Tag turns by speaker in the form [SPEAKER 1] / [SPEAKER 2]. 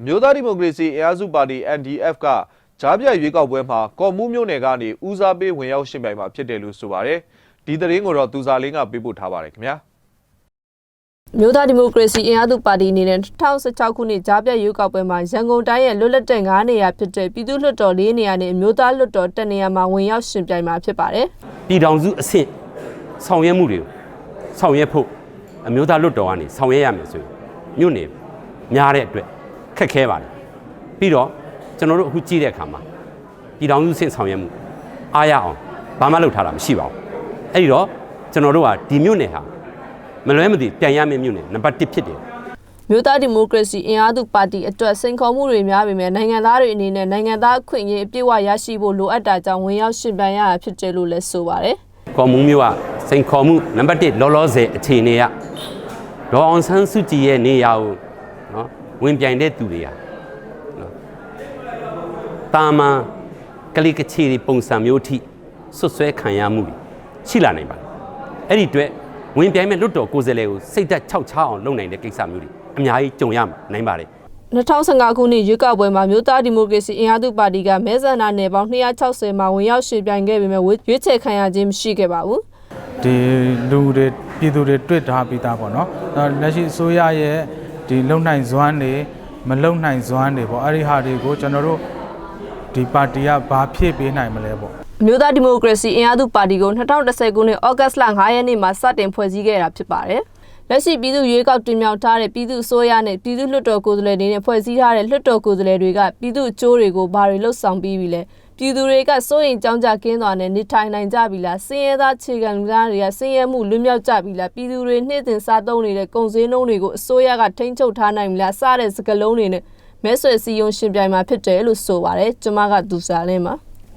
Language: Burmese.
[SPEAKER 1] အမျိုးသားဒီမိုကရေစီအင်အားစုပါတီ NDF ကကြားပြတ်ရွေးကောက်ပွဲမှာကော်မှုမြို့နယ်ကနေဦးစားပေးဝင်ရောက်ရှင်ပြိုင်မှာဖြစ်တယ်လို့ဆိုပါတယ်ဒီသတင်းကိုတော့သူစာလင်းကပေးပို့ထားပါတယ်ခင်ဗျာ
[SPEAKER 2] မြို့သားဒီမိုကရေစီအင်အားစုပါတီအနေနဲ့2016ခုနှစ်ကြားပြတ်ရွေးကောက်ပွဲမှာရန်ကုန်တိုင်းရဲ့လွတ်လပ်တဲ့9နေရာဖြစ်တဲ့ပြည်သူ့လွှတ်တော်၄နေရာနဲ့အမျိုးသားလွှတ်တော်1နေရာမှာဝင်ရောက်ရှင်ပြိုင်မှာဖြစ်ပါတယ်
[SPEAKER 3] ပြည်ထောင်စုအဆင့်ဆောင်ရွက်မှုတွေကိုဆောင်ရွက်ဖို့အမျိုးသားလွတ်တော်ကနေဆောင်ရွက်ရမယ်ဆိုရင်မြို့နယ်များတဲ့အတွက် ခက်ခဲပါတယ်ပြီးတော့ကျွန်တော်တို့အခုကြည့်တဲ့အခါမှာပြည်ထောင်စုအဆင့်ဆောင်ရွက်မှုအားရအောင်ဘာမှလုပ်ထားတာမရှိပါဘူးအဲ့ဒီတော့ကျွန်တော်တို့ကဒီမြို့နယ်ဟာမလွဲမသွေပြန်ရမယ့်မြို့နယ်နံပါတ်1ဖြစ်တယ်
[SPEAKER 2] မြို့သားဒီမိုကရေစီအင်အားစုပါတီအတွက်စိန်ခေါ်မှုတွေများပေမဲ့နိုင်ငံသားတွေအနေနဲ့နိုင်ငံသားအခွင့်အရေးအပြည့်အဝရရှိဖို့လိုအပ်တာကြောင့်ဝင်ရောက်ရှင်ပြိုင်ရတာဖြစ်တယ်လို့လည်းဆိုပါတယ်
[SPEAKER 3] ကော်မူးမျိုးကစိန်ခေါ်မှုနံပါတ်1လောလောဆယ်အခြေအနေကဒေါ်အောင်ဆန်းစုကြည်ရဲ့နေရာကိုနော် ဝင်ပြိုင်တဲ့သူတွေဟာနော်တာမန်ကလေးကချီတွေပုံစံမျိုးထိဆွတ်ဆွဲခံရမှုတွေရှိလာနိုင်ပါတယ်အဲ့ဒီအတွက်ဝင်ပြိုင်မဲ့လွတ်တော်ကိုယ်စားလှယ်ကိုစိတ်သက်ခြောက်ခြားအောင်လုပ်နိုင်တဲ့ကိစ္စမျိုးတွေအများကြီးကြုံရနိုင်ပါတယ်
[SPEAKER 2] 2015ခုနှစ်ရွေးကောက်ပွဲမှာမြို့သားဒီမိုကရေစီအင်အားစုပါတီကမဲဆန္ဒနယ်ပေါင်း260မှာဝင်ရောက်ရှင်ပြိုင်ခဲ့ပေမဲ့ရွေးချယ်ခံရခြင်းမရှိခဲ့ပါဘူး
[SPEAKER 4] ဒီလူတွေပြည်သူတွေတွေ့ထားပြီးသားပေါ့နော်အဲလက်ရှိအစိုးရရဲ့ ဒီလုံနိုင်စွမ်းတွေမလုံနိုင်စွမ်းတွေပေါ့အဲ့ဒီဟာတွေကိုကျွန်တော်တို့ဒီပါတီကဘာဖြည့်ပေးနိုင်မလဲပေါ့
[SPEAKER 2] အမျိုးသားဒီမိုကရေစီအင်အားစုပါတီကို2010ခုနှစ်ဩဂတ်စ်လ9ရက်နေ့မှာစတင်ဖွဲ့စည်းခဲ့တာဖြစ်ပါတယ်။လက်ရှိပြည်သူ့ရွေးကောက်တင်မြှောက်ထားတဲ့ပြည်သူ့အစိုးရနဲ့ပြည်သူ့လွှတ်တော်ကိုယ်စားလှယ်တွေနဲ့ဖွဲ့စည်းထားတဲ့လွှတ်တော်ကိုယ်စားလှယ်တွေကပြည်သူ့အကျိုးတွေကိုဘာတွေလှုပ်ဆောင်ပြီးပြီလဲ။ ပြည်သူတွေကစိုးရင်ကြောင်းကြကင်းသွားနဲ့နေထိုင်နိုင်ကြပြီလား။စင်းရဲသားခြေခံလူသားတွေကစင်းရဲမှုလွတ်မြောက်ကြပြီလား။ပြည်သူတွေနှိမ့်တင်စားသုံးနေတဲ့ကုန်စည်နှုန်းတွေကိုအစိုးရကထိန်းချုပ်ထားနိုင်ပြီလား။စတဲ့စကလုံးတွေနဲ့မဲဆွယ်စည်းရုံးရှင်ပြိုင်မှာဖြစ်တယ်လို့ဆိုပါတယ်။ကျွန်မကသူစားလင်းပါ။